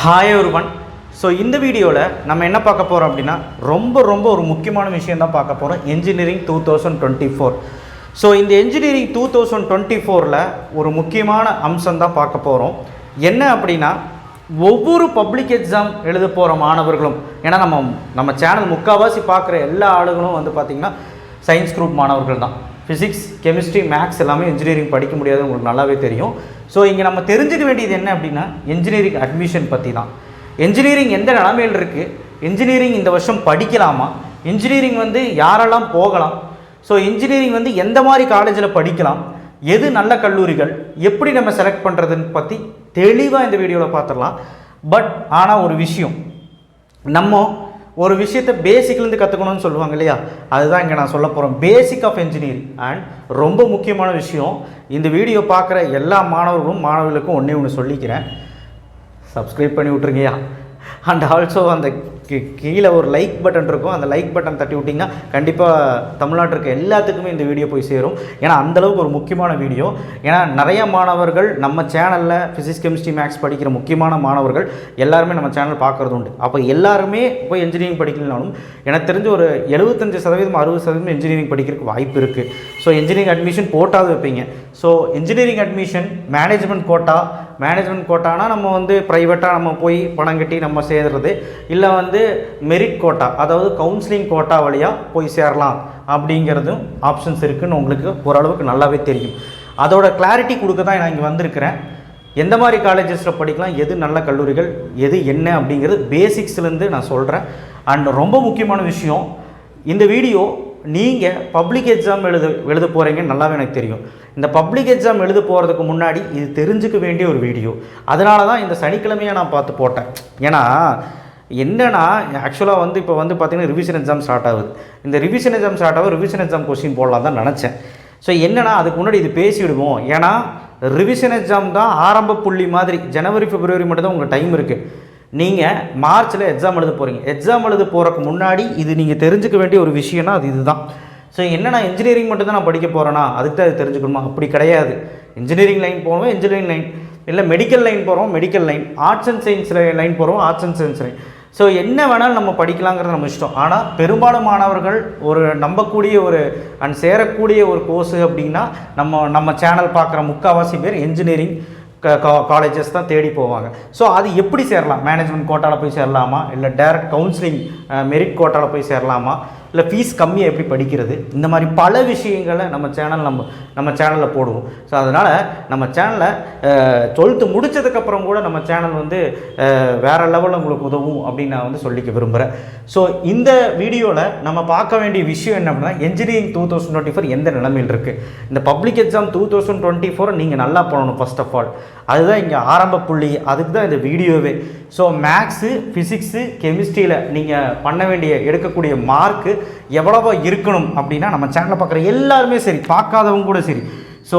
Hi ஒருவன் so இந்த வீடியோவில் நம்ம என்ன பார்க்க போகிறோம் அப்படின்னா ரொம்ப ரொம்ப ஒரு முக்கியமான விஷயம் தான் பார்க்க போகிறோம் engineering two thousand twenty four so இந்த இன்ஜினியரிங் டூ தௌசண்ட் டுவெண்ட்டி ஃபோரில் ஒரு முக்கியமான அம்சம் தான் பார்க்க போகிறோம் என்ன அப்படின்னா ஒவ்வொரு பப்ளிக் எக்ஸாம் எழுத போகிற மாணவர்களும் ஏன்னா நம்ம நம்ம சேனல் முக்கால்வாசி பார்க்குற எல்லா ஆளுகளும் வந்து பார்த்திங்கன்னா சயின்ஸ் குரூப் மாணவர்கள் தான். ஃபிசிக்ஸ் கெமிஸ்ட்ரி மேக்ஸ் எல்லாமே இன்ஜினியரிங் படிக்க முடியாது உங்களுக்கு நல்லாவே தெரியும். ஸோ இங்கே நம்ம தெரிஞ்சுக்க வேண்டியது என்ன அப்படின்னா இன்ஜினியரிங் அட்மிஷன் பற்றி தான் இன்ஜினியரிங் எந்த நிலமையில் இருக்குது இன்ஜினியரிங் இந்த வருஷம் படிக்கலாமா? இன்ஜினியரிங் வந்து யாரெல்லாம் போகலாம்? ஸோ இன்ஜினியரிங் வந்து எந்த மாதிரி காலேஜில் படிக்கலாம்? எது நல்ல கல்லூரிகள்? எப்படி நம்ம செலக்ட் பண்ணுறதுன்னு பற்றி தெளிவாக இந்த வீடியோவில் பார்த்துடலாம். பட் ஆனால் ஒரு விஷயம். நம்ம ஒரு விஷயத்தை பேசிக்லேருந்து கற்றுக்கணும்னு சொல்லுவாங்க இல்லையா? அதுதான் இங்கே நான் சொல்ல போகிறேன் பேசிக் ஆஃப் இன்ஜினியரிங் அண்ட் ரொம்ப முக்கியமான விஷயம் இந்த வீடியோ பார்க்குற எல்லா மாணவர்களும் மாணவர்களுக்கும் ஒன்றே ஒன்று சொல்லிக்கிறேன். சப்ஸ்கிரைப் பண்ணி விட்ருங்கய்யா அண்ட் ஆல்சோ அந்த கீழே ஒரு லைக் பட்டன் இருக்கும். அந்த லைக் பட்டன் தட்டி விட்டிங்கன்னா கண்டிப்பாக தமிழ்நாட்டில் இருக்க எல்லாத்துக்குமே இந்த வீடியோ போய் சேரும். ஏன்னா அந்தளவுக்கு ஒரு முக்கியமான வீடியோ ஏன்னா நிறைய மாணவர்கள் நம்ம சேனலில் ஃபிசிக்ஸ் கெமிஸ்ட்ரி மேக்ஸ் படிக்கிற முக்கியமான மாணவர்கள் எல்லாருமே நம்ம சேனல் பார்க்குறது உண்டு. அப்போ எல்லாருமே போய் இன்ஜினியரிங் படிக்கலனாலும் எனக்கு தெரிஞ்ச ஒரு எழுபத்தஞ்சு சதவீதம் அறுபது சதவீதம் இன்ஜினியரிங் படிக்கிறதுக்கு வாய்ப்பு இருக்குது ஸோ இன்ஜினியரிங் அட்மிஷன் போட்டாவது வைப்பீங்க. So engineering admission management quota management கோட்டானா நம்ம வந்து ப்ரைவேட்டாக நம்ம போய் பணம் கட்டி நம்ம சேர்றது இல்லை வந்து மெரிட் கோட்டா அதாவது கவுன்சிலிங் கோட்டா வழியாக போய் சேரலாம் அப்படிங்கிறதும் ஆப்ஷன்ஸ் இருக்குதுன்னு உங்களுக்கு ஓரளவுக்கு நல்லாவே தெரியும். அதோட கிளாரிட்டி கொடுக்க தான் நான் இங்கே வந்திருக்கிறேன். எந்த மாதிரி காலேஜஸில் படிக்கலாம் எது நல்ல கல்லூரிகள் எது என்ன அப்படிங்கிறது பேசிக்ஸ்லேருந்து நான் சொல்கிறேன் அண்ட் ரொம்ப முக்கியமான விஷயம் இந்த வீடியோ நீங்கள் பப்ளிக் எக்ஸாம் எழுத எழுத போகிறீங்கன்னு நல்லாவே எனக்கு தெரியும். இந்த பப்ளிக் எக்ஸாம் எழுத போகிறதுக்கு முன்னாடி இது தெரிஞ்சுக்க வேண்டிய ஒரு வீடியோ அதனால தான் இந்த சனிக்கிழமையை நான் பார்த்து போட்டேன். ஏன்னா என்னென்னா ஆக்சுவலாக வந்து இப்போ வந்து பார்த்தீங்கன்னா ரிவிஷன் எக்ஸாம் ஸ்டார்ட் ஆகுது. இந்த ரிவிஷன் எக்ஸாம் ஸ்டார்ட் ஆகும் ரிவிஷன் எக்ஸாம் கொஸ்டின் போடலாம் தான் நினச்சேன். ஸோ என்னன்னா அதுக்கு முன்னாடி இது பேசிவிடுவோம். ஏன்னா ரிவிஷன் எக்ஸாம் தான் ஆரம்ப புள்ளி மாதிரி ஜனவரி பிப்ரவரி மட்டும் தான் உங்கள் டைம் இருக்குது நீங்கள் மார்ச்சில் எக்ஸாம் எழுத போகிறீங்க எக்ஸாம் எழுத போகிறக்கு முன்னாடி இது நீங்கள் தெரிஞ்சுக்க வேண்டிய ஒரு விஷயம்னா அது இதுதான். ஸோ என்ன நான் இன்ஜினியரிங் மட்டும் தான் நான் படிக்க போகிறேன்னா அதுக்கு தான் அது தெரிஞ்சுக்கணுமா? அப்படி கிடையாது. இன்ஜினியரிங் லைன் போவோம் இன்ஜினியரிங் லைன் இல்லை மெடிக்கல் லைன் போகிறோம் medical line arts and science line போகிறோம் arts and science line so என்ன வேணாலும் நம்ம படிக்கலாங்கிறது நம்ம இஷ்டம். ஆனால் பெரும்பாலும் மாணவர்கள் ஒரு நம்பக்கூடிய ஒரு அண்ட் சேரக்கூடிய ஒரு கோர்ஸு அப்படின்னா நம்ம நம்ம சேனல் பார்க்குற முக்கால்வாசி பேர் இன்ஜினியரிங் காலேஜஸ் தான் தேடி போவாங்க. ஸோ அது எப்படி சேரலாம்? மேனேஜ்மெண்ட் கோட்டாவில் போய் சேரலாமா? இல்லை டைரக்ட் கவுன்சிலிங் மெரிட் கோட்டாவில் போய் சேரலாமா? இல்லை ஃபீஸ் கம்மியாக எப்படி படிக்கிறது? இந்த மாதிரி பல விஷயங்களை நம்ம சேனல் நம்ம நம்ம சேனலில் போடுவோம். ஸோ அதனால் நம்ம சேனலை டுவெல்த்து முடிச்சதுக்கப்புறம் கூட நம்ம சேனல் வந்து வேறு லெவலில் உங்களுக்கு உதவும் அப்படின்னு நான் வந்து சொல்லிக்க விரும்புகிறேன் ஸோ இந்த வீடியோவில் நம்ம பார்க்க வேண்டிய விஷயம் என்ன அப்படின்னா engineering two thousand twenty four எந்த நிலைமையில் இருக்குது இந்த public exam two thousand twenty four நீங்கள் நல்லா பண்ணணும் ஃபஸ்ட் ஆஃப் ஆல் அதுதான் இங்கே ஆரம்ப புள்ளி. அதுக்கு தான் இந்த வீடியோவே ஸோ மேக்ஸு ஃபிசிக்ஸு கெமிஸ்ட்ரியில் நீங்கள் பண்ண வேண்டிய எடுக்கக்கூடிய மார்க்கு எவ்வளவோ இருக்கணும் அப்படின்னா நம்ம சேனலை பார்க்குற எல்லாருமே சரி பார்க்காதவங்க கூட சரி. ஸோ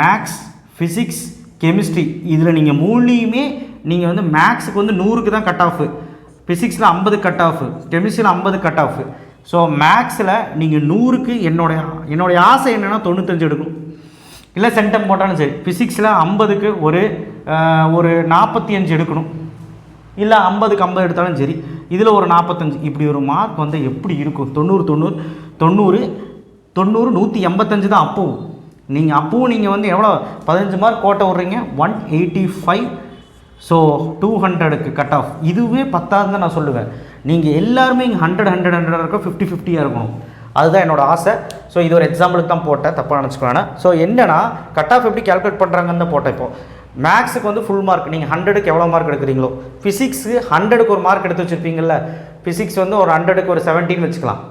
மேக்ஸ் ஃபிசிக்ஸ் கெமிஸ்ட்ரி இதில் நீங்கள் மூணுலேயுமே நீங்கள் வந்து மேக்ஸுக்கு வந்து நூறுக்கு தான் கட் ஆஃபு ஃபிசிக்ஸில் ஐம்பது கட் ஆஃபு கெமிஸ்ட்ரியில் ஐம்பது கட் ஆஃப் ஸோ மேக்ஸில் நீங்கள் நூறுக்கு என்னுடைய என்னுடைய ஆசை என்னென்னா தொண்ணூத்தஞ்சு எடுக்கணும். இல்லை சென்டம் போட்டாலும் சரி ஃபிசிக்ஸில் ஐம்பதுக்கு ஒரு ஒரு நாற்பத்தி அஞ்சு எடுக்கணும். இல்லை ஐம்பதுக்கு ஐம்பது எடுத்தாலும் சரி. இதில் ஒரு நாற்பத்தஞ்சு. இப்படி ஒரு மார்க் வந்து எப்படி இருக்கும்? தொண்ணூறு தொண்ணூறு தொண்ணூறு தொண்ணூறு நூற்றி எண்பத்தஞ்சு தான் அப்பவும். நீங்கள் அப்போவும் நீங்கள் வந்து எவ்வளோ பதினஞ்சு மார்க் கோட்டை விட்றீங்க. One eighty five so two ஹண்ட்ரடுக்கு கட் ஆஃப் இதுவே பத்தாதுன்னு தான் நான் சொல்லுவேன். நீங்கள் எல்லாருமே இங்கே ஹண்ட்ரட் ஹண்ட்ரட் ஹண்ட்ரட் இருக்கும் ஃபிஃப்டி ஃபிஃப்டியாக இருக்கணும். அதுதான் என்னோட ஆசை. ஸோ இது ஒரு எக்ஸாம்பிளுக்கு தான் போட்டேன். தப்பாக நினச்சிக்க ஸோ என்னன்னா கட் ஆஃப் எப்படி கால்குலேட் பண்ணுறாங்கன்னு தான் போட்டேன் இப்போது மேக்ஸுக்கு வந்து ஃபுல் மார்க் நீங்கள் ஹண்ட்ரடுக்கு எவ்வளோ மார்க் எடுக்கிறீங்களோ? ஃபிசிக்ஸு ஹண்ட்ரடுக்கு ஒரு மார்க் எடுத்து வச்சுருப்பீங்கள ஃபிசிக்ஸ் வந்து ஒரு ஹண்ட்ரடுக்கு ஒரு செவன்டீன் வச்சுக்கலாம்.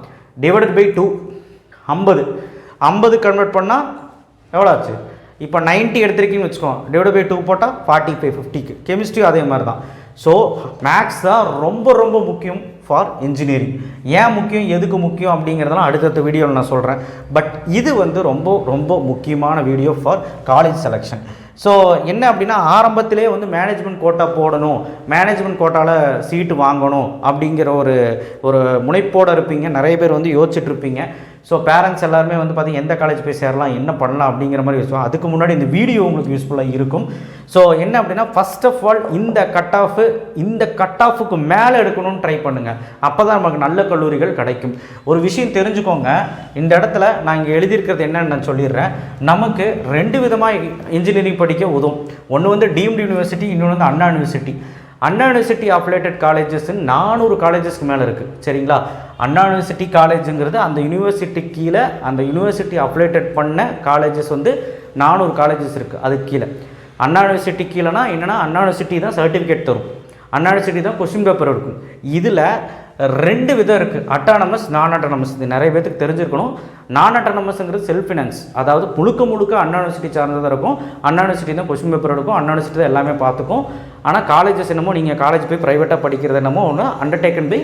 டிவைடட் பை டூ ஐம்பது. ஐம்பது கன்வெர்ட் பண்ணால் எவ்வளோ ஆச்சு? இப்போ 90 எடுத்திருக்கீங்கன்னு வச்சுக்கோங்க டிவைட் பை டூ போட்டால் ஃபார்ட்டி ஃபைவ் ஃபிஃப்டிக்கு கெமிஸ்ட்ரியும் அதே மாதிரி தான் ஸோ மேக்ஸ் தான் ரொம்ப ரொம்ப முக்கியம் ஃபார் இன்ஜினியரிங் ஏன் முக்கியம்? எதுக்கு முக்கியம்? அப்படிங்கிறதெல்லாம் அடுத்தடுத்த வீடியோவில் நான் சொல்கிறேன் பட் இது வந்து ரொம்ப ரொம்ப முக்கியமான video for college selection so என்ன அப்படின்னா ஆரம்பத்திலே வந்து மேனேஜ்மெண்ட் கோட்டா போடணும். மேனேஜ்மெண்ட் கோட்டாவில் சீட்டு வாங்கணும் அப்படிங்கிற ஒரு ஒரு முனைப்போடு இருப்பீங்க. நிறைய பேர் வந்து யோசிச்சுட்ருப்பீங்க ஸோ பேரண்ட்ஸ் எல்லாருமே வந்து பார்த்தீங்கன்னா எந்த காலேஜ் போய் சேரலாம் என்ன பண்ணலாம் அப்படிங்கிற மாதிரி யூஸ் அதுக்கு முன்னாடி இந்த வீடியோ உங்களுக்கு யூஸ்ஃபுல்லாக இருக்கும். ஸோ என்ன அப்படின்னா ஃபஸ்ட் ஆஃப் ஆல் இந்த கட் ஆஃப் இந்த கட் ஆஃபுக்கு மேலே எடுக்கணும்னு ட்ரை பண்ணுங்கள் அப்போ தான் நமக்கு நல்ல கல்லூரிகள் கிடைக்கும். ஒரு விஷயம் தெரிஞ்சுக்கோங்க. இந்த இடத்துல நான் இங்கே எழுதியிருக்கிறது என்னன்னு நான் சொல்லிடுறேன். நமக்கு ரெண்டு விதமாக இன்ஜினியரிங் படிக்க உதவும். ஒன்று வந்து டீம்டு யூனிவர்சிட்டி இன்னொன்று வந்து Anna university Anna university affiliated காலேஜஸ்ன்னு நானூறு காலேஜஸ்க்கு மேலே இருக்குது சரிங்களா? அண்ணா யூனிவர்சிட்டி காலேஜுங்கிறது அந்த யூனிவர்சிட்டி கீழே அந்த யூனிவர்சிட்டி அப்ளேட்டட் பண்ண காலேஜஸ் வந்து நானூறு காலேஜஸ் இருக்குது அதுக்கு கீழே. அண்ணா யூனிவர்சிட்டி கீழேனா என்னென்னா அண்ணா யூனிவர்சிட்டி தான் சர்டிஃபிகேட் தரும். அண்ணா யூனிவர்சிட்டி தான் கொஸ்டின் பேப்பர் இருக்கும் இதில் ரெண்டு விதம் இருக்குது அட்டானமஸ் நான் அட்டானமஸ் இது நிறைய பேத்துக்கு தெரிஞ்சிருக்கணும். நான் அட்டானமஸ்ங்கிறது செல்ஃப் ஃபினான்ஸ் அதாவது முழுக்க முழுக்க அண்ணா யூனிவர்சிட்டி சார்ந்ததாக இருக்கும். அண்ணா யூனிவர்சிட்டி தான் கொஸ்டின் பேப்பர் எடுக்கும். அண்ணா யூனிவர்சிட்டி தான் எல்லாமே பார்த்துக்கும். ஆனால் காலேஜஸ் என்னமோ நீங்கள் காலேஜ் போய் ப்ரைவேட்டாக படிக்கிறது என்னமோ ஒன்று undertaken by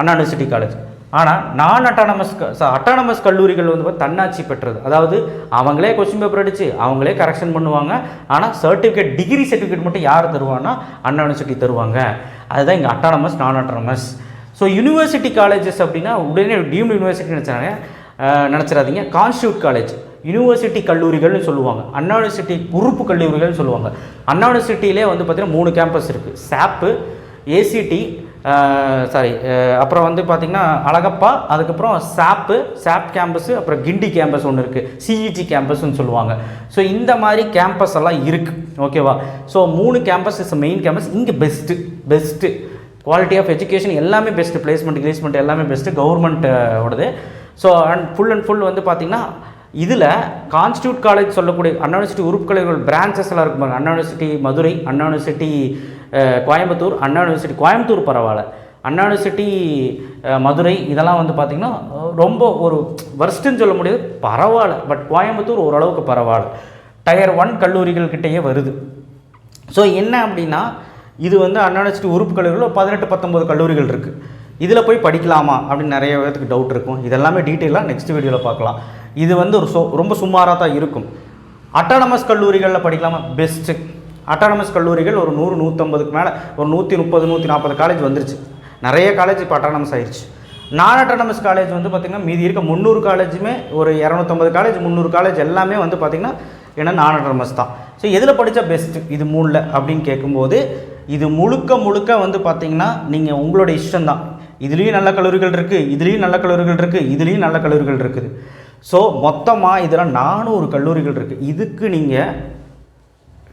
Anna university college ஆனால் நான் அட்டானமஸ் அட்டானமஸ் கல்லூரிகள் வந்து பார்த்தா தன்னாட்சி பெற்றது. அதாவது அவங்களே கொஸ்டின் பேப்பர் அடித்து அவங்களே கரெக்ஷன் பண்ணுவாங்க. ஆனால் சர்டிஃபிகேட் டிகிரி சர்டிஃபிகேட் மட்டும் யார் தருவாங்கன்னா அண்ணா யூனிவர்சிட்டி தருவாங்க. அதுதான் இங்கே அட்டானமஸ் நான் அட்டானமஸ் ஸோ யூனிவர்சிட்டி காலேஜஸ் அப்படின்னா உடனே டீம்டு யூனிவர்சிட்டி நினச்சாங்க. நினச்சிடாதீங்க. கான்ஸ்டியூட் காலேஜ் யூனிவர்சிட்டி கல்லூரிகள்னு சொல்லுவாங்க. அண்ணா யூனிவர்சிட்டி உறுப்பு கல்லூரிகள்னு சொல்லுவாங்க. அண்ணா யூனிவர்சிட்டியிலே வந்து பார்த்திங்கன்னா மூணு கேம்பஸ் இருக்குது சாப்பு ஏசிடி சாரி அப்புறம் வந்து பார்த்திங்கன்னா அழகப்பா அதுக்கப்புறம் சாப்பு சாப் கேம்பஸ் அப்புறம் கிண்டி கேம்பஸ் ஒன்று இருக்குது சிஇடி கேம்பஸ்ன்னு சொல்லுவாங்க. ஸோ இந்த மாதிரி கேம்பஸ் எல்லாம் இருக்குது ஓகேவா ஸோ மூணு கேம்பஸ் இஸ் மெயின் கேம்பஸ் இங்கே best best quality of education எல்லாமே பெஸ்ட்டு பிளேஸ்மெண்ட் கிளேஸ்மெண்ட் எல்லாமே best கவர்மெண்ட்டோடது so and full and full வந்து பார்த்திங்கன்னா இதில் கான்ஸ்டியூட் காலேஜ் சொல்லக்கூடிய அண்ணா யூனிவர்சிட்டி உறுப்பு பிரான்ச்சஸ் எல்லாம் இருக்கும் Anna university Madurai Anna university Coimbatore Anna university Coimbatore பரவாயில்ல. அண்ணா யூனிவர்சிட்டி மதுரை இதெல்லாம் வந்து பார்த்திங்கன்னா ரொம்ப ஒரு வர்ஸ்ட்டுன்னு சொல்ல முடியாது பரவாயில்ல. பட் கோயம்புத்தூர் ஓரளவுக்கு பரவாயில்ல. டயர் ஒன் கல்லூரிகள் கிட்டேயே வருது. ஸோ என்ன அப்படின்னா இது வந்து அண்ணா யூனிவர்சிட்டி உறுப்பு கல்லூரியில் பதினெட்டு பத்தொம்போது கல்லூரிகள் இருக்குது இதில் போய் படிக்கலாமா அப்படின்னு நிறைய பேருக்கு டவுட் இருக்கும். இதெல்லாமே டீட்டெயிலாக நெக்ஸ்ட் வீடியோவில் பார்க்கலாம். இது வந்து ஒரு ரொம்ப சுமாராக தான் இருக்கும். அட்டானமஸ் கல்லூரிகளில் படிக்கலாமா? பெஸ்ட்டு அட்டானமஸ் கல்லூரிகள் ஒரு நூறு நூற்றம்பதுக்கு மேலே ஒரு நூற்றி முப்பது நூற்றி நாற்பது காலேஜ் வந்துருச்சு. நிறைய காலேஜ் இப்போ அட்டானமஸ் ஆயிடுச்சு நான் அட்டானமஸ் காலேஜ் வந்து பார்த்திங்கன்னா மீதி இருக்க முந்நூறு காலேஜுமே ஒரு இரநூத்தம்பது காலேஜ் முந்நூறு காலேஜ் எல்லாமே வந்து பார்த்திங்கன்னா ஏன்னா நான் அட்டானமஸ் தான். ஸோ எதில் படித்தா பெஸ்ட்டு இது மூணில் அப்படின்னு கேட்கும்போது இது முழுக்க முழுக்க வந்து பார்த்திங்கன்னா நீங்கள் உங்களோட இஷ்டம்தான். இதுலேயும் நல்ல கல்லூரிகள் இருக்குது இதுலேயும் நல்ல கல்லூரிகள் இருக்குது இதுலேயும் நல்ல கல்லூரிகள் இருக்குது. ஸோ மொத்தமாக இதில் நானூறு கல்லூரிகள் இருக்குது இதுக்கு நீங்கள்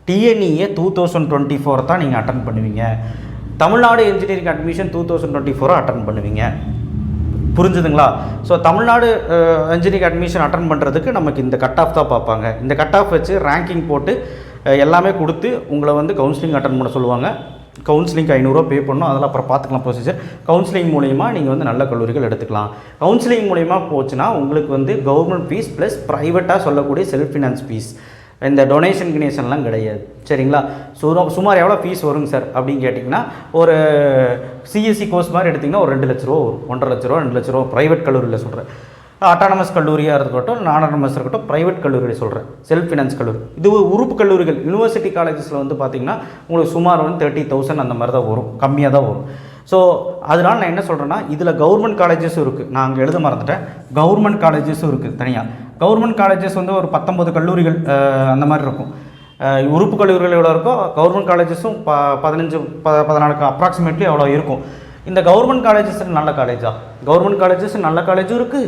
TNEA two thousand twenty four தான் நீங்கள் அட்டன் பண்ணுவீங்க. Tamil Nadu engineering admission two thousand twenty ஃபோரை அட்டன் பண்ணுவீங்க. புரிஞ்சுதுங்களா? So Tamil Nadu engineering admission attend பண்ணுறதுக்கு நமக்கு இந்த கட் ஆஃப் தான் பார்ப்பாங்க. இந்த கட் ஆஃப் வச்சு ரேங்கிங் போட்டு எல்லாமே கொடுத்து உங்களை வந்து கவுன்சிலிங் அட்டன் பண்ண சொல்லுவாங்க. கவுன்சிலிங்க்கு ஐநூறுரூவா பே பண்ணணும் அதெல்லாம் அப்புறம் பார்த்துக்கலாம் ப்ரொசீஜர் கவுன்சிலிங் மூலிமா நீங்கள் வந்து நல்ல கல்லூரிகள் எடுத்துக்கலாம். கவுன்சிலிங் மூலிமா போச்சுன்னா உங்களுக்கு வந்து கவர்மெண்ட் ஃபீஸ் ப்ளஸ் ப்ரைவேட்டாக சொல்லக்கூடிய செல்ஃப் ஃபினான்ஸ் ஃபீஸ் இந்த டொனேஷன் கினேஷன்லாம் கிடையாது. சரிங்களா? சுர சுமார் எவ்வளோ ஃபீஸ் வருங்க சார் அப்படின்னு கேட்டிங்கன்னா ஒரு சிஎஸ்சி கோர்ஸ் மாதிரி எடுத்திங்கன்னா ஒரு ரெண்டு லட்ச ரூபா வரும். ஒன்றரை லட்ச ரூபா ரெண்டு லட்ச ரூபா ப்ரைவேட் கல்லூரியில் சொல்கிறேன் அட்டானமஸ் கல்லூரியாக இருக்கட்டும் நான் அட்டானமஸ் இருக்கட்டும் ப்ரைவேட் கல்லூரியில் சொல்கிறேன் செல்ஃப் ஃபினான்ஸ் கல்லூரி. இது உறுப்பு கல்லூரிகள். யூனிவர்சிட்டி காலேஜஸில் வந்து பார்த்திங்கன்னா உங்களுக்கு சுமார் வந்து தேர்ட்டி தௌசண்ட் அந்த மாதிரி தான் வரும். கம்மியாக தான் வரும். ஸோ அதனால் நான் என்ன சொல்கிறேன்னா இதில் கவர்மெண்ட் காலேஜஸும் இருக்குது நான் அங்கே எழுத மறந்துட்டேன். கவர்மெண்ட் காலேஜஸும் இருக்குது தனியாக கவர்மெண்ட் காலேஜஸ் வந்து ஒரு பத்தொம்பது கல்லூரிகள் அந்த மாதிரி இருக்கும். உறுப்பு கல்லூரிகள் எவ்வளோ இருக்கோ கவர்மெண்ட் காலேஜஸும் ப பதினஞ்சு ப பதினாலுக்கு அப்ராக்சிமேட்லி அவ்வளோ இருக்கும். இந்த கவர்மெண்ட் காலேஜஸ் நல்ல காலேஜா கவர்மெண்ட் காலேஜஸ் நல்ல காலேஜும் இருக்குது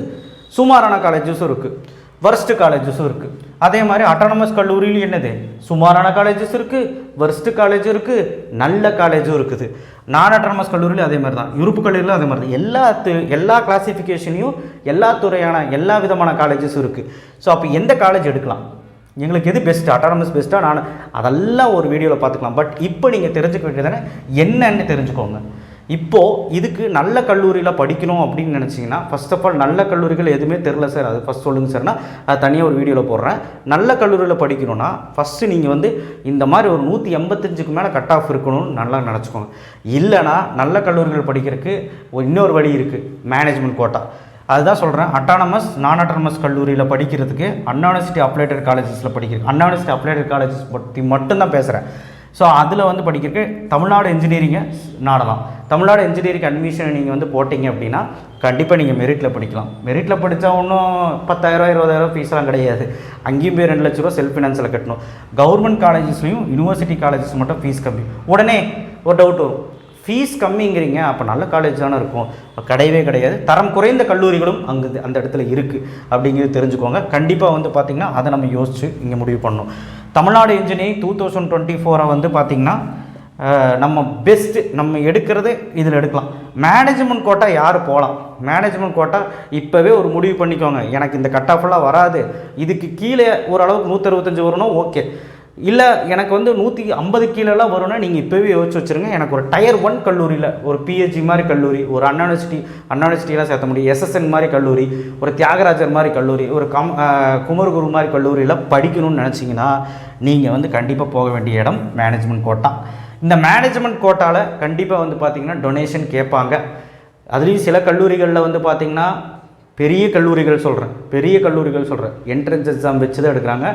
சுமாரான காலேஜஸும் இருக்குது வர்ஸ்ட் காலேஜஸும் இருக்குது அதே மாதிரி அட்டானமஸ் கல்லூரியிலும் என்னது? சுமாரான காலேஜஸ் இருக்குது வர்ஸ்ட்டு காலேஜும் இருக்குது நல்ல காலேஜும் இருக்குது. நான் அட்டானமஸ் கல்லூரியிலும் அதே மாதிரி தான் யூரோப்பு கல்லூரியிலும் அதே மாதிரி தான் எல்லா து- எல்லா கிளாசிஃபிகேஷனையும் எல்லா துறையான எல்லா விதமான காலேஜஸும் இருக்குது ஸோ அப்போ எந்த காலேஜ் எடுக்கலாம்? எங்களுக்கு எது பெஸ்ட்டு அட்டானமஸ் பெஸ்ட்டாக நான் அதெல்லாம் ஒரு வீடியோவில் பார்த்துக்கலாம். பட் இப்போ நீங்கள் தெரிஞ்சுக்க வேண்டியதானே என்னன்னு தெரிஞ்சுக்கோங்க. இப்போது இதுக்கு நல்ல கல்லூரியில் படிக்கணும் அப்படின்னு நினச்சிங்கன்னா ஃபஸ்ட் ஆஃப் ஆல் நல்ல கல்லூரிகள் எதுவுமே தெரில சார் அது ஃபஸ்ட் சொல்லுங்கள் சார்னா அது தனியாக ஒரு வீடியோவில் போடுறேன். நல்ல கல்லூரியில் படிக்கணும்னா ஃபஸ்ட்டு நீங்கள் வந்து இந்த மாதிரி ஒரு நூற்றி எண்பத்தஞ்சுக்கு மேலே கட் ஆஃப் இருக்கணும்னு நல்லா நினச்சிக்கோங்க. இல்லைனா நல்ல கல்லூரிகள் படிக்கிறதுக்கு இன்னொரு வழி இருக்குது மேனேஜ்மெண்ட் கோட்டா அதுதான் சொல்கிறேன் அட்டானமஸ் நான் அட்டானமஸ் கல்லூரியில் படிக்கிறதுக்கு அன்யூனிவர்சிட்டி யூனிவர்சிட்டி அப்ளைடட் காலேஜஸில் படிக்கிறதுக்கு. அன்யூனிவர்சிட்டி யூனிவர்சிட்டி அப்ளைடட் காலேஜஸ் பற்றி மட்டும்தான் பேசுகிறேன் ஸோ அதில் வந்து படிக்கிறதுக்கு தமிழ்நாடு இன்ஜினியரிங்கை நாடலாம் தமிழ்நாடு இன்ஜினியரிங் அட்மிஷன் நீங்கள் வந்து போட்டிங்க அப்படின்னா கண்டிப்பாக நீங்கள் மெரிட்டில் படிக்கலாம். மெரிட்டில் படித்தா ஒன்றும் பத்தாயிரம் இருபதாயிரம் ஃபீஸ்லாம் கிடையாது. அங்கேயும் போய் ரெண்டு லட்ச ரூபா செல்ஃப் ஃபினான்ஸில் கட்டணும். கவர்மெண்ட் காலேஜஸ்லையும் யூனிவர்சிட்டி காலேஜஸ் மட்டும் ஃபீஸ் கம்மி. உடனே ஒரு டவுட் வரும். ஃபீஸ் கம்மிங்கிறீங்க அப்போ நல்ல காலேஜ் தானே இருக்கும். கிடையவே கிடையாது. தரம் குறைந்த கல்லூரிகளும் அங்கே அந்த இடத்துல இருக்குது அப்படிங்கிறது தெரிஞ்சுக்கோங்க. கண்டிப்பாக வந்து பார்த்திங்கன்னா அதை நம்ம யோசித்து இங்கே முடிவு பண்ணணும். Tamil Nadu engineering two thousand twenty ஃபோரை வந்து பார்த்திங்கன்னா நம்ம பெஸ்ட்டு நம்ம எடுக்கிறது இதில் எடுக்கலாம். மேனேஜ்மெண்ட் கோட்டா யார் போகலாம் மேனேஜ்மெண்ட் கோட்டா இப்போவே ஒரு முடிவு பண்ணிக்கோங்க. எனக்கு இந்த கட் ஆஃபெல்லாம் வராது. இதுக்கு கீழே ஓரளவுக்கு நூற்றறுபத்தஞ்சு வரணும் ஓகே இல்லை எனக்கு வந்து நூற்றி ஐம்பது கீழெல்லாம் வரும்னா நீங்கள் இப்போவே யோசிச்சு வச்சுருங்க. எனக்கு ஒரு டயர் ஒன் கல்லூரியில் ஒரு பிஹெச்சி மாதிரி கல்லூரி ஒரு அண்ணா யூனிவர்சிட்டி அண்ணா யூனிவர்சிட்டியெலாம் சேர்த்த முடியும். எஸ்எஸ்என் மாதிரி கல்லூரி ஒரு தியாகராஜர் மாதிரி கல்லூரி ஒரு கம் குமரகுரு மாதிரி கல்லூரியில் படிக்கணும்னு நினச்சிங்கன்னா நீங்கள் வந்து கண்டிப்பாக போக வேண்டிய இடம் மேனேஜ்மெண்ட் கோட்டா. இந்த மேனேஜ்மெண்ட் கோட்டாவில் கண்டிப்பாக வந்து பார்த்திங்கன்னா டொனேஷன் கேட்பாங்க. அதுலேயும் சில கல்லூரிகளில் வந்து பார்த்திங்கன்னா பெரிய கல்லூரிகள் சொல்கிறேன் பெரிய கல்லூரிகள் சொல்கிறேன் என்ட்ரன்ஸ் எக்ஸாம் வச்சு தான் எடுக்கிறாங்க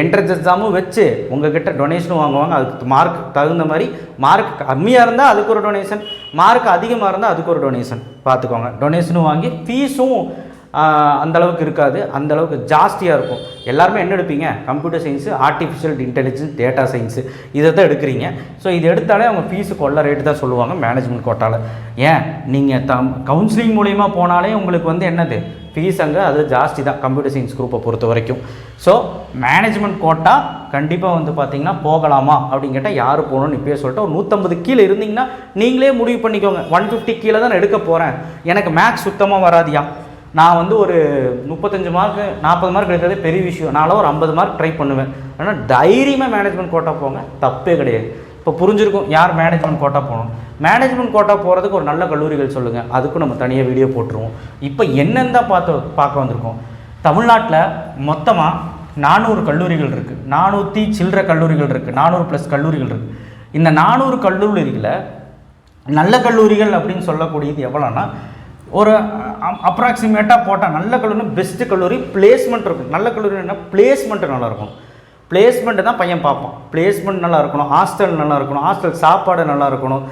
என்ட்ரன்ஸ் எக்ஸாமும் வச்சு உங்ககிட்ட டொனேஷனும் வாங்குவாங்க. அதுக்கு மார்க் தகுந்த மாதிரி மார்க் கம்மியாக இருந்தால் அதுக்கு ஒரு டொனேஷன் மார்க் அதிகமாக இருந்தால் அதுக்கு ஒரு டொனேஷன் பார்த்துக்கோங்க. டொனேஷனும் வாங்கி ஃபீஸும் அந்த அளவுக்கு இருக்காது. அந்தளவுக்கு ஜாஸ்தியாக இருக்கும். எல்லாருமே என்ன எடுப்பீங்க? Computer science artificial intelligence data science இதை தான் எடுக்கிறீங்க. ஸோ இது எடுத்தாலே அவங்க ஃபீஸு கொள்ள ரேட்டு தான் சொல்லுவாங்க மேனேஜ்மெண்ட் கோட்டாவில் ஏன்? நீங்கள் தம் கவுன்சிலிங் மூலிமா போனாலே உங்களுக்கு வந்து என்னது? ஃபீஸ் அங்கே அது ஜாஸ்தி தான். கம்ப்யூட்டர் சயின்ஸ் குரூப்பை பொறுத்த வரைக்கும். ஸோ மேனேஜ்மெண்ட் கோட்டா கண்டிப்பாக வந்து பார்த்தீங்கன்னா போகலாமா? அப்படின்னு கேட்டால் யார் போகணும்னு இப்பயே சொல்லிட்டு ஒரு நூற்றம்பது கீழே இருந்தீங்கன்னா நீங்களே முடிவு பண்ணிக்கோங்க. ஒன் ஃபிஃப்டி கீழே தான் எடுக்க போகிறேன் எனக்கு மேக்ஸ் சுத்தமாக வராதியா? நான் வந்து ஒரு முப்பத்தஞ்சு மார்க் நாற்பது மார்க் எடுக்கிறதே பெரிய விஷயம். நான்லாம் ஒரு ஐம்பது மார்க் ட்ரை பண்ணுவேன். ஆனால் தைரியமாக மேனேஜ்மெண்ட் கோட்டா போங்க. தப்பே கிடையாது. இப்போ புரிஞ்சிருக்கும் யார் மேனேஜ்மெண்ட் கோட்டா போகணும். மேனேஜ்மெண்ட் கோட்டா போகிறதுக்கு ஒரு நல்ல கல்லூரிகள் சொல்லுங்கள் அதுக்கும் நம்ம தனியாக வீடியோ போட்டுருவோம். இப்போ என்னென்ன தான் பார்த்து பார்க்க வந்திருக்கோம். தமிழ்நாட்டில் மொத்தமாக நானூறு கல்லூரிகள் இருக்குது நானூற்றி சில்லற கல்லூரிகள் இருக்குது நானூறு ப்ளஸ் கல்லூரிகள் இருக்குது இந்த நானூறு கல்லூரிகளில் நல்ல கல்லூரிகள் அப்படின்னு சொல்லக்கூடியது எவ்வளோன்னா ஒரு அப்ராக்சிமேட்டாக போட்டால் நல்ல கல்லூரி பெஸ்ட்டு கல்லூரி பிளேஸ்மெண்ட் இருக்கும். நல்ல கல்லூரினா பிளேஸ்மெண்ட்டு நல்லாயிருக்கும் பிளேஸ்மெண்ட்டு தான் பையன் பார்ப்பான். பிளேஸ்மெண்ட் நல்லா இருக்கணும். ஹாஸ்டல் நல்லா இருக்கணும். ஹாஸ்டல் சாப்பாடு நல்லா இருக்கணும்.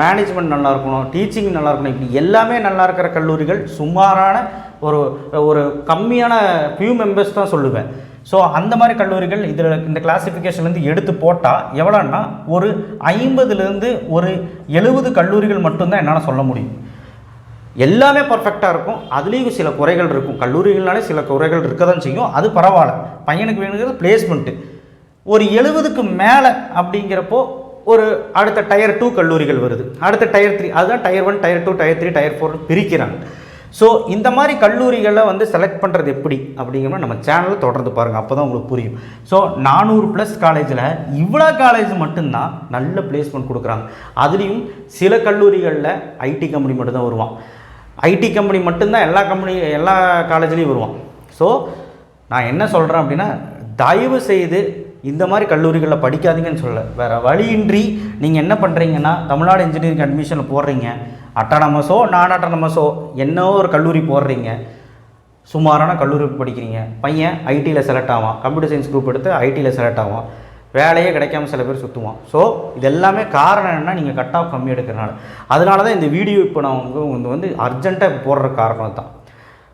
மேனேஜ்மெண்ட் நல்லா இருக்கணும். டீச்சிங் நல்லா இருக்கணும். இப்படி எல்லாமே நல்லா இருக்கிற கல்லூரிகள் சுமாரான ஒரு ஒரு கம்மியான ஃபியூ மெம்பர்ஸ் தான் சொல்லுவேன். ஸோ அந்த மாதிரி கல்லூரிகள் இதில் இந்த கிளாஸிஃபிகேஷன்லேருந்து எடுத்து போட்டால் எவ்வளோன்னா ஒரு ஐம்பதுலேருந்து ஒரு எழுபது கல்லூரிகள் மட்டும்தான் என்னால் சொல்ல முடியும். எல்லாமே பர்ஃபெக்டாக இருக்கும். அதுலேயும் சில குறைகள் இருக்கும். கல்லூரிகள்னாலே சில குறைகள் இருக்க தான் செய்யும். அது பரவாயில்ல. பையனுக்கு வேணுங்கிறது பிளேஸ்மெண்ட்டு ஒரு எழுபதுக்கு மேலே அப்படிங்கிறப்போ ஒரு அடுத்த டயர் டூ கல்லூரிகள் வருது. அடுத்த டயர் த்ரீ அதுதான் tier one tier two tier three tier ஃபோர்னு பிரிக்கிறாங்க. ஸோ இந்த மாதிரி கல்லூரிகளை வந்து செலக்ட் பண்ணுறது எப்படி அப்படிங்கிற நம்ம சேனலை தொடர்ந்து பாருங்கள் அப்போ தான் உங்களுக்கு புரியும். ஸோ நானூறு ப்ளஸ் காலேஜில் இவ்வளோ காலேஜ் மட்டும்தான் நல்ல பிளேஸ்மெண்ட் கொடுக்குறாங்க. அதுலேயும் சில கல்லூரிகளில் ஐடி கம்பெனி மட்டும்தான் வருவான். ஐடி கம்பெனி மட்டும்தான் எல்லா கம்பெனி எல்லா காலேஜ்லேயும் வருவான். ஸோ நான் என்ன சொல்கிறேன் அப்படின்னா தயவு செய்து இந்த மாதிரி கல்லூரிகளில் படிக்காதீங்கன்னு சொல்ல வேறு வழியின்றி நீங்கள் என்ன பண்ணுறீங்கன்னா தமிழ்நாடு இன்ஜினியரிங் அட்மிஷனில் போடுறீங்க. அட்டானமஸோ நான் அட்டானமஸோ என்ன ஒரு கல்லூரி போடுறீங்க. சுமாரான கல்லூரி படிக்கிறீங்க. பையன் ஐடியில் செலக்ட் ஆவான். கம்ப்யூட்டர் சயின்ஸ் குரூப் எடுத்து ஐடியில் செலக்ட் ஆவான். வேலையே கிடைக்காம சில பேர் சுற்றுவான் ஸோ இது எல்லாமே காரணம் என்னென்னா நீங்கள் கட் ஆஃப் கம்மி எடுக்கிறனால அதனால தான் இந்த வீடியோ இப்போ நான் வந்து வந்து அர்ஜென்ட்டாக இப்போ போடுற காரணம் தான்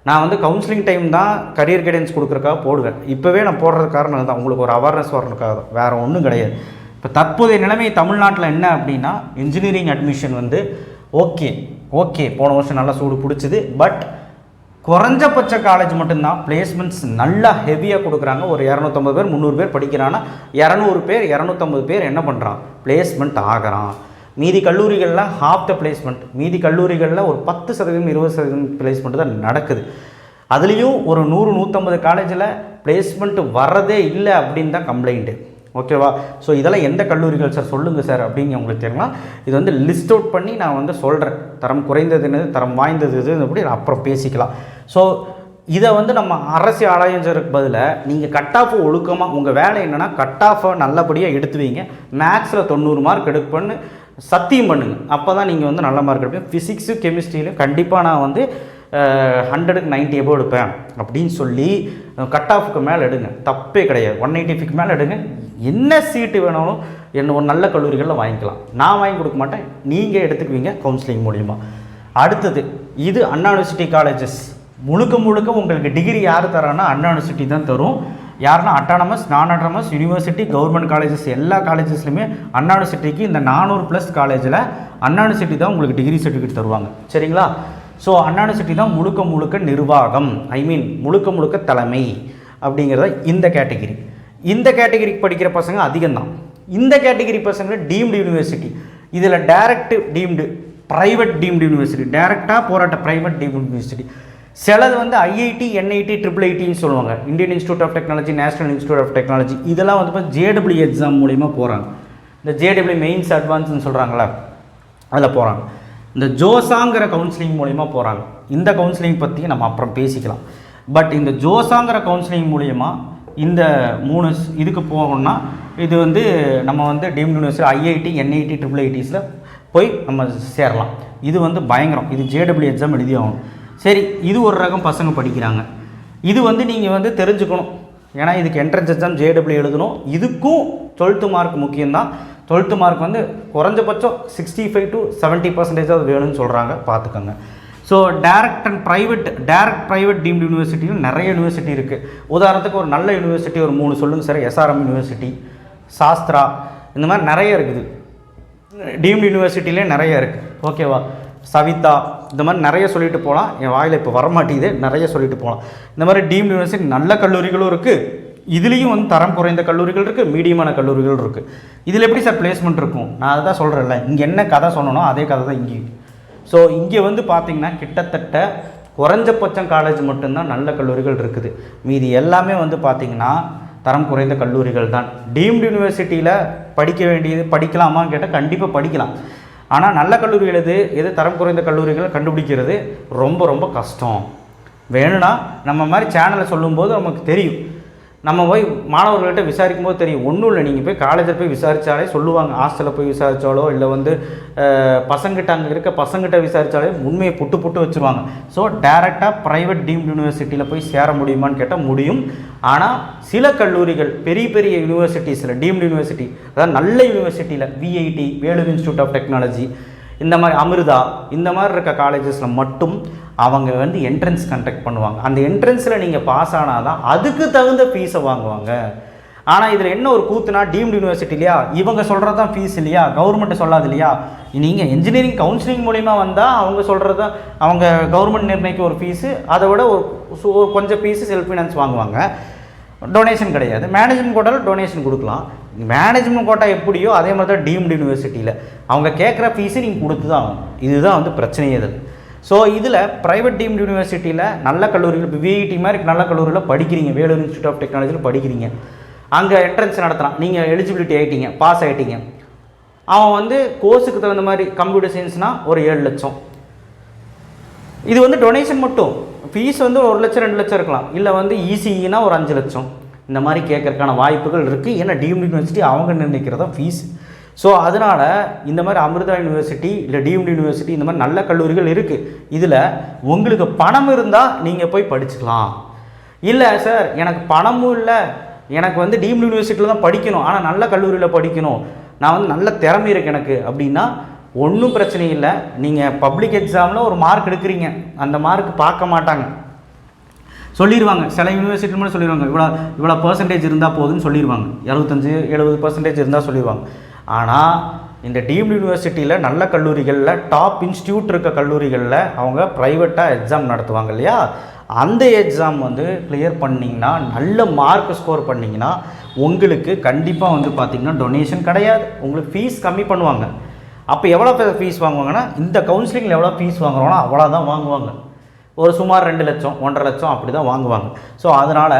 நான் வந்து கவுன்சிலிங் டைம் தான் கரியர் கைடன்ஸ் கொடுக்குறக்காக போடுவேன். இப்போவே நான் போடுறது காரணம் தான் உங்களுக்கு ஒரு அவேர்னஸ் வரணுக்காக தான். வேறு ஒன்றும் கிடையாது. இப்போ தற்போதைய நிலைமை தமிழ்நாட்டில் என்ன அப்படின்னா இன்ஜினியரிங் அட்மிஷன் வந்து ஓகே ஓகே போன வருஷம் நல்லா சூடு பிடிச்சிது. பட் குறைஞ்சபட்ச காலேஜ் மட்டும்தான். பிளேஸ்மெண்ட்ஸ் நல்லா ஹெவியாக கொடுக்குறாங்க. ஒரு இரநூத்தம்பது பேர் முந்நூறு பேர் படிக்கிறான்னா இரநூறு பேர் இரநூத்தம்பது பேர் என்ன பண்ணுறான் பிளேஸ்மெண்ட் ஆகிறான். மீதி கல்லூரிகளில் ஹாஃப் த பிளேஸ்மெண்ட் மீதி கல்லூரிகளில் ஒரு பத்து சதவீதம் இருபது சதவீதம் பிளேஸ்மெண்ட் தான் நடக்குது. அதுலேயும் ஒரு நூறு நூற்றம்பது காலேஜில் பிளேஸ்மெண்ட் வர்றதே இல்லை அப்படின்னு தான் கம்ப்ளைண்ட்டு ஓகேவா? ஸோ இதெல்லாம் எந்த கல்லூரிகள் சார் சொல்லுங்கள் சார் அப்படிங்க உங்களுக்கு தெரியலாம் இது வந்து லிஸ்ட் அவுட் பண்ணி நான் வந்து சொல்கிறேன் தரம் குறைந்தது என்னது தரம் வாய்ந்தது இது அப்படி அப்புறம் பேசிக்கலாம். ஸோ இதை வந்து நம்ம அரசு ஆராய்ஞ்சதுக்கு பதிலாக நீங்கள் கட் ஆஃப் ஒழுக்கமாக உங்கள் வேலை என்னென்னா கட் ஆஃபை நல்லபடியாக எடுத்து வைங்க மேக்ஸில் தொண்ணூறு மார்க் எடுப்பேன்னு சத்தியம் பண்ணுங்க. அப்போ தான் நீங்கள் வந்து நல்ல மார்க் எடுப்பீங்க. ஃபிசிக்ஸு கெமிஸ்ட்ரியிலும் கண்டிப்பாக நான் வந்து ஹண்ட்ரடுக்கு நைன்ட்டி எபோ எடுப்பேன். அப்படின்னு சொல்லி கட் ஆஃப்க்கு மேலே எடுங்க. தப்பே கிடையாது. ஒன் எயிட்டி மேலே எடுங்க. என்ன சீட்டு வேணாலும் என்ன ஒரு நல்ல கல்லூரிகளில் வாங்கிக்கலாம். நான் வாங்கி கொடுக்க மாட்டேன். நீங்கள் எடுத்துக்குவீங்க கவுன்சிலிங் மூலிமா அடுத்தது இது அண்ணா யூனிவர்சிட்டி காலேஜஸ் முழுக்க முழுக்க உங்களுக்கு டிகிரி யார் தரான்னா அண்ணா யூனிவர்சிட்டி தான் தரும். யாருன்னா அட்டானமஸ் நான் அட்டானமஸ் யூனிவர்சிட்டி கவர்மெண்ட் காலேஜஸ் எல்லா காலேஜஸ்லையுமே அண்ணா யூனிவர்சிட்டிக்கு இந்த நானூறு ப்ளஸ் காலேஜில் அண்ணா யூனிவர்சிட்டி தான் உங்களுக்கு டிகிரி சர்டிஃபிகேட் தருவாங்க. சரிங்களா? ஸோ அண்ணா யூனிவர்சிட்டி தான் முழுக்க முழுக்க நிர்வாகம். ஐ மீன் முழுக்க முழுக்க தலைமை அப்படிங்கிறத இந்த கேட்டகிரி இந்த கேட்டகிரிக்கு படிக்கிற பசங்க அதிகம்தான். இந்த கேட்டகிரி பசங்க டீம்டு யூனிவர்சிட்டி இதில் direct deemed private deemed university டைரெக்டாக போராட்ட ப்ரைவேட் டீம்டு யூனிவர்சிட்டி சிலது வந்து ஐஐடி என்ஐடி ட்ரிபிள் ஐடின்னு சொல்லுவாங்க. Indian institute of technology national institute of technology இதெல்லாம் வந்து இப்போ ஜேடபிள்யூ எக்ஸாம் மூலிமா போகிறாங்க இந்த ஜேடபிள்யூ மெயின்ஸ் அட்வான்ஸ்னு சொல்கிறாங்களா அதில் போகிறாங்க இந்த ஜோசாங்கிற கவுன்சிலிங் மூலிமா போகிறாங்க இந்த கவுன்சிலிங் பற்றி நம்ம அப்புறம் பேசிக்கலாம். பட் இந்த ஜோசாங்கிற கவுன்சிலிங் மூலிமா இந்த மூணு இதுக்கு போகணும்னா இது வந்து நம்ம வந்து deemed university IIT NIT triple ஐடிஸில் போய் நம்ம சேரலாம். இது வந்து பயங்கரம். இது ஜேடபிள்யூ எக்ஸாம் எழுதி ஆகணும். சரி இது ஒரு ரகம் பசங்க படிக்கிறாங்க. இது வந்து நீங்கள் வந்து தெரிஞ்சுக்கணும். ஏன்னா இதுக்கு என்ட்ரன்ஸ் எக்ஸாம் ஜேடபிள்யூ எழுதணும். இதுக்கும் டுவெல்த்து மார்க் முக்கியம்தான். டுவெல்த்து மார்க் வந்து குறைஞ்சபட்சம் sixty five to seventy percentage வேணும்னு சொல்கிறாங்க பார்த்துக்கோங்க. So direct and private direct private deemed யூனிவர்சிட்டியும் நிறைய யூனிவர்சிட்டி இருக்குது உதாரணத்துக்கு ஒரு நல்ல யூனிவர்சிட்டி ஒரு மூணு சொல்லுங்கள் சார் எஸ்ஆர்எம் யூனிவர்சிட்டி சாஸ்திரா இந்த மாதிரி நிறைய இருக்குது. டீம்டு யூனிவர்சிட்டிலே நிறைய இருக்குது ஓகேவா சவிதா இந்த மாதிரி நிறைய சொல்லிட்டு போகலாம் என் வாயில் இப்போ வரமாட்டேங்குது. நிறைய சொல்லிட்டு போகலாம் இந்த மாதிரி டீம்டு யூனிவர்சிட்டி நல்ல கல்லூரிகளும் இருக்குது இதுலேயும் வந்து தரம் குறைந்த கல்லூரிகள் இருக்குது மீடியமான கல்லூரிகள் இருக்குது இதில் எப்படி சார் பிளேஸ்மெண்ட் இருக்கும்? நான் அதை தான் சொல்கிறேன்ல இங்கே என்ன கதை சொன்னனோ அதே கதை தான் இங்கேயும். ஸோ இங்கே வந்து பார்த்திங்கன்னா கிட்டத்தட்ட குறைஞ்சபட்சம் காலேஜ் மட்டும்தான் நல்ல கல்லூரிகள் இருக்குது. மீதி எல்லாமே வந்து பார்த்திங்கன்னா தரம் குறைந்த கல்லூரிகள் தான். டீம்டு யூனிவர்சிட்டியில் படிக்க வேண்டியது படிக்கலாமான்னு கேட்டால் கண்டிப்பாக படிக்கலாம். ஆனால் நல்ல கல்லூரிகள் எது? எது தரம் குறைந்த கல்லூரிகள் கண்டுபிடிக்கிறது ரொம்ப ரொம்ப கஷ்டம். வேணும்னா நம்ம மாதிரி சேனலை சொல்லும்போது நமக்கு தெரியும். நம்ம போய் மாணவர்கள்ட்ட விசாரிக்கும் போது தெரியும். ஒன்றும் இல்லை. நீங்கள் போய் காலேஜில் போய் விசாரித்தாலே சொல்லுவாங்க. ஹாஸ்டலில் போய் விசாரித்தாலோ இல்லை வந்து பசங்கிட்ட அங்கே இருக்க பசங்கிட்ட விசாரித்தாலே உண்மையை புட்டு புட்டு வச்சுருவாங்க. ஸோ டேரெக்டாக ப்ரைவேட் டீம்டு யூனிவர்சிட்டியில் போய் சேர முடியுமான்னு கேட்டால் முடியும். ஆனால் சில கல்லூரிகள் பெரிய பெரிய யூனிவர்சிட்டிஸில் டீம்டு யூனிவர்சிட்டி அதாவது நல்ல யூனிவர்சிட்டியில் VIT Vellore institute of technology இந்த மாதிரி அமிர்தா இந்த மாதிரி இருக்க காலேஜஸில் மட்டும் அவங்க வந்து என்ட்ரன்ஸ் கண்டக்ட் பண்ணுவாங்க. அந்த என்ட்ரன்ஸில் நீங்கள் பாஸ் ஆனால் தான் அதுக்கு தகுந்த ஃபீஸை வாங்குவாங்க. ஆனால் இதில் என்ன ஒரு கூத்துனா டீம்டு யூனிவர்சிட்டி இல்லையா? இவங்க சொல்கிறது தான் ஃபீஸ் இல்லையா? கவர்மெண்ட்டை சொல்லாது இல்லையா? நீங்கள் இன்ஜினியரிங் கவுன்சிலிங் மூலிமா வந்தால் அவங்க சொல்கிறது தான் அவங்க கவர்மெண்ட் நிர்ணயிக்க ஒரு ஃபீஸு அதை விட ஒரு கொஞ்சம் ஃபீஸு செல்ஃப் ஃபினான்ஸ் வாங்குவாங்க. டொனேஷன் கிடையாது. மேனேஜ்மெண்ட் கூட டொனேஷன் கொடுக்கலாம். மேனேஜ்மெண்ட் கோட்டா எப்படியோ அதே மாதிரி தான் டீம்டு யூனிவர்சிட்டியில் அவங்க கேட்குற ஃபீஸு நீங்கள் கொடுத்து தான் இதுதான் வந்து பிரச்சனையே இது. ஸோ இதில் ப்ரைவேட் டீம்டு யூனிவர்சிட்டியில் நல்ல கல்லூரிகள் இப்போ விஐடி மாதிரி நல்ல கல்லூரியில் படிக்கிறீங்க. வேலூர் இன்ஸ்டியூட் ஆஃப் டெக்னாலஜியில் படிக்கிறீங்க. அங்கே என்ட்ரன்ஸ் நடத்துகிறான் நீங்கள் எலிஜிபிலிட்டி ஆகிட்டீங்க பாஸ் ஆகிட்டீங்க அவன் வந்து கோர்ஸுக்கு தகுந்த மாதிரி கம்ப்யூட்டர் சயின்ஸ்னால் ஒரு ஏழு லட்சம். இது வந்து டொனேஷன் மட்டும். ஃபீஸ் வந்து ஒரு லட்சம் ரெண்டு லட்சம் இருக்கலாம். இல்லை வந்து இசிஇனா ஒரு அஞ்சு லட்சம். இந்த மாதிரி கேட்கறதுக்கான வாய்ப்புகள் இருக்குது ஏன்னா டிஎம்டி யூனிவர்சிட்டி அவங்க நிர்ணயிக்கிறதா ஃபீஸ் ஸோ அதனால் இந்த மாதிரி அமிர்தா யூனிவர்சிட்டி இல்லை டிஎம்டி யூனிவர்சிட்டி இந்த மாதிரி நல்ல கல்லூரிகள் இருக்குது இதில் உங்களுக்கு பணம் இருந்தால் நீங்கள் போய் படிச்சுக்கலாம். இல்லை சார் எனக்கு பணமும் இல்லை. எனக்கு வந்து டீம்டு யூனிவர்சிட்டியில் தான் படிக்கணும். ஆனால் நல்ல கல்லூரியில் படிக்கணும். நான் வந்து நல்ல திறமை இருக்கு எனக்கு. அப்படின்னா ஒன்றும் பிரச்சனை இல்லை. நீங்கள் பப்ளிக் எக்ஸாமில் ஒரு மார்க் எடுக்கிறீங்க. அந்த மார்க் பார்க்க மாட்டாங்க. சொல்லிடுவாங்க சில யூனிவர்சிட்டி மட்டும் சொல்லிடுவாங்க இவ்வளோ இவ்வளோ பர்சன்டேஜ் இருந்தால் போதுன்னு சொல்லிடுவாங்க எழுபத்தஞ்சு எழுபது பர்சன்டேஜ் இருந்தால் சொல்லிடுவாங்க ஆனால் இந்த டீம்டு யூனிவர்சிட்டியில் நல்ல கல்லூரிகளில் டாப் இன்ஸ்டியூட் இருக்க கல்லூரிகளில் அவங்க ப்ரைவேட்டாக எக்ஸாம் நடத்துவாங்க இல்லையா? அந்த எக்ஸாம் வந்து கிளியர் பண்ணிங்கன்னா நல்ல மார்க் ஸ்கோர் பண்ணிங்கன்னா உங்களுக்கு கண்டிப்பாக வந்து பார்த்திங்கன்னா டொனேஷன் கிடையாது. உங்களுக்கு ஃபீஸ் கம்மி பண்ணுவாங்க. அப்போ எவ்வளோ ஃபீஸ் வாங்குவாங்கன்னா இந்த கவுன்சிலிங்கில் எவ்வளோ ஃபீஸ் வாங்குறோன்னா அவ்வளோ தான் வாங்குவாங்க. ஒரு சுமார் ரெண்டு லட்சம் ஒன்றரை லட்சம் அப்படி தான் வாங்குவாங்க. ஸோ அதனால்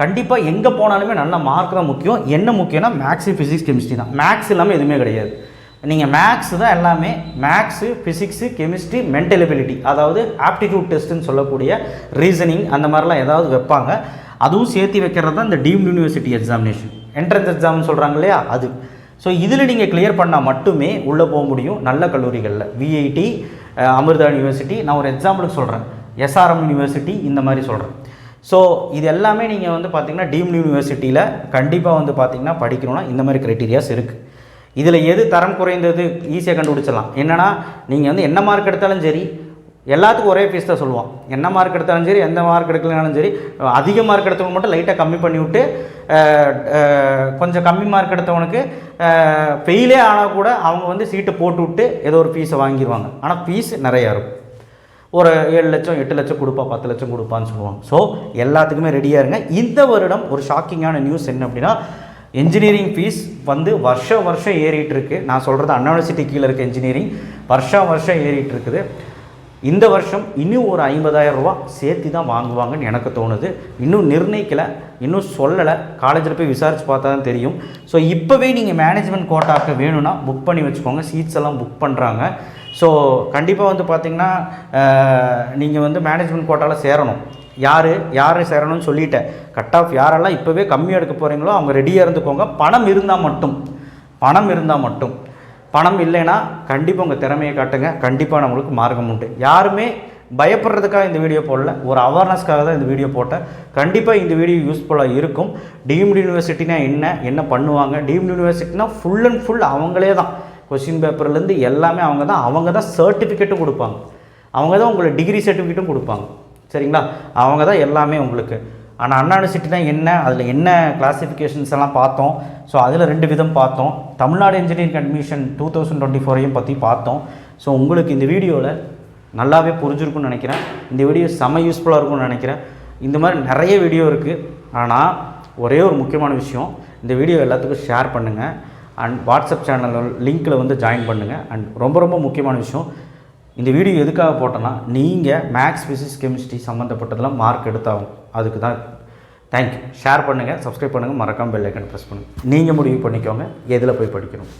கண்டிப்பாக எங்கே போனாலுமே நல்ல மார்க் தான் முக்கியம். என்ன முக்கியம்னா மேக்ஸு ஃபிசிக்ஸ் கெமிஸ்ட்ரி தான். மேக்ஸ் இல்லாமல் எதுவுமே கிடையாது. நீங்கள் மேக்ஸ் தான் எல்லாமே maths physics chemistry mental ability அதாவது ஆப்டிடியூட் டெஸ்ட்டுன்னு சொல்லக்கூடிய ரீசனிங் அந்த மாதிரிலாம் ஏதாவது வைப்பாங்க. அதுவும் சேர்த்து வைக்கிறது தான் இந்த டீம்டு யூனிவர்சிட்டி எக்ஸாமினேஷன் என்ட்ரன்ஸ் எக்ஸாம்னு சொல்கிறாங்க இல்லையா? அது. ஸோ இதில் நீங்கள் கிளியர் பண்ணால் மட்டுமே உள்ளே போக முடியும். நல்ல கல்லூரிகளில். விஐடி அமிர்தா யூனிவர்சிட்டி நான் ஒரு எக்ஸாம்பிளுக்கு சொல்கிறேன் எஸ்ஆர்எம் யூனிவர்சிட்டி இந்த மாதிரி சொல்கிறேன் ஸோ இது எல்லாமே நீங்கள் வந்து பார்த்தீங்கன்னா டீம்டு யூனிவர்சிட்டியில் கண்டிப்பாக வந்து பார்த்தீங்கன்னா படிக்கணும்னா இந்த மாதிரி க்ரைட்டீரியாஸ் இருக்குது இதில் எது தரம் குறைந்தது? ஈஸியாக கண்டுபிடிச்சிடலாம். என்னென்னா நீங்கள் வந்து என்ன மார்க் எடுத்தாலும் சரி எல்லாத்துக்கும் ஒரே ஃபீஸ் தான் சொல்லுவான். என்ன மார்க் எடுத்தாலும் சரி எந்த மார்க் எடுக்கலனாலும் சரி அதிக மார்க் எடுத்தவங்க மட்டும் லைட்டாக கம்மி பண்ணி விட்டு கொஞ்சம் கம்மி மார்க் எடுத்தவனுக்கு ஃபெயிலே ஆனால் கூட அவங்க வந்து சீட்டை போட்டு விட்டு ஏதோ ஒரு ஃபீஸை வாங்கிடுவாங்க ஆனால் ஃபீஸ் நிறையா இருக்கும். ஒரு ஏழு லட்சம் எட்டு லட்சம் கொடுப்பா பத்து லட்சம் கொடுப்பான்னு சொல்லுவாங்க. ஸோ எல்லாத்துக்குமே ரெடியாக இருங்க. இந்த வருடம் ஒரு ஷாக்கிங்கான நியூஸ் என்ன அப்படின்னா இன்ஜினியரிங் ஃபீஸ் வந்து வருஷம் வருஷம் ஏறிட்டு இருக்கு. நான் சொல்கிறது அன்யூனிவர்சிட்டி கீழே இருக்க இன்ஜினியரிங் வருஷம் வருஷம் ஏறிட்டு இருக்குது. இந்த வருஷம் இன்னும் ஒரு 50000 ரூபா சேர்த்து தான் வாங்குவாங்கன்னு எனக்கு தோணுது. இன்னும் நிர்ணயிக்கலை இன்னும் சொல்லலை. காலேஜில் போய் விசாரித்து பார்த்தா தான் தெரியும். ஸோ இப்போவே நீங்கள் மேனேஜ்மெண்ட் கோட்டாக்கு வேணும்னா புக் பண்ணி வச்சுக்கோங்க. சீட்ஸ் எல்லாம் புக் பண்ணுறாங்க ஸோ கண்டிப்பாக வந்து பார்த்திங்கன்னா நீங்கள் வந்து மேனேஜ்மெண்ட் கோட்டாவில் சேரணும். யார் யார் சேரணும்னு சொல்லிட்டேன். கட் ஆஃப் யாரெல்லாம் இப்போவே கம்மியாக எடுக்க போகிறீங்களோ அவங்க ரெடியாக இருந்துக்கோங்க. பணம் இருந்தால் மட்டும். பணம் இருந்தால் மட்டும். பணம் இல்லைன்னா கண்டிப்பாக உங்கள் திறமையை காட்டுங்க. கண்டிப்பாக நம்மளுக்கு மார்க்கம் உண்டு. யாருமே பயப்படுறதுக்காக இந்த வீடியோ போடல. ஒரு அவேர்னஸ்க்காக தான் இந்த வீடியோ போட்டேன். கண்டிப்பாக இந்த வீடியோ யூஸ்ஃபுல்லாக இருக்கும். டீம்டு யூனிவர்சிட்டினா என்ன? என்ன பண்ணுவாங்க? டீம்டு யூனிவர்சிட்டினா ஃபுல் அண்ட் ஃபுல் அவங்களே தான். கொஸ்டின் பேப்பர்லேருந்து எல்லாமே அவங்க தான். அவங்க தான் சர்டிஃபிகேட்டும் கொடுப்பாங்க. அவங்க தான் உங்களுக்கு டிகிரி சர்டிஃபிகேட்டும் கொடுப்பாங்க. சரிங்களா? அவங்க தான் எல்லாமே உங்களுக்கு. ஆனால் அண்ணா யூனிவர்சிட்டினா என்ன? அதில் என்ன கிளாஸிஃபிகேஷன்ஸ் எல்லாம் பார்த்தோம். ஸோ அதில் ரெண்டு விதம் பார்த்தோம். Tamil Nadu engineering admission two thousand twenty ஃபோரையும் பற்றி பார்த்தோம். ஸோ உங்களுக்கு இந்த வீடியோவில் நல்லாவே புரிஞ்சிருக்கும்னு நினைக்கிறேன். இந்த வீடியோ செம யூஸ்ஃபுல்லாக இருக்கும்னு நினைக்கிறேன். இந்த மாதிரி நிறைய வீடியோ இருக்குது ஆனால் ஒரே ஒரு முக்கியமான விஷயம். இந்த வீடியோ எல்லாத்துக்கும் ஷேர் பண்ணுங்கள் அண்ட் வாட்ஸ்அப் சேனல் லிங்க்கில் வந்து ஜாயின் பண்ணுங்கள் அண்ட் ரொம்ப ரொம்ப முக்கியமான விஷயம். இந்த வீடியோ எதுக்காக போட்டோன்னா நீங்கள் மேக்ஸ் ஃபிசிக்ஸ் கெமிஸ்ட்ரி சம்மந்தப்பட்டதெல்லாம் மார்க் எடுத்தாகும் அதுக்கு தான். தேங்க்யூ ஷேர் பண்ணுங்கள் சப்ஸ்கிரைப் பண்ணுங்கள் மறக்காமல் பெல் ஐக்கன் ப்ரெஸ் பண்ணுங்கள் நீங்கள் முடிவு பண்ணிக்கோங்க எதில் போய் படிக்கணும்?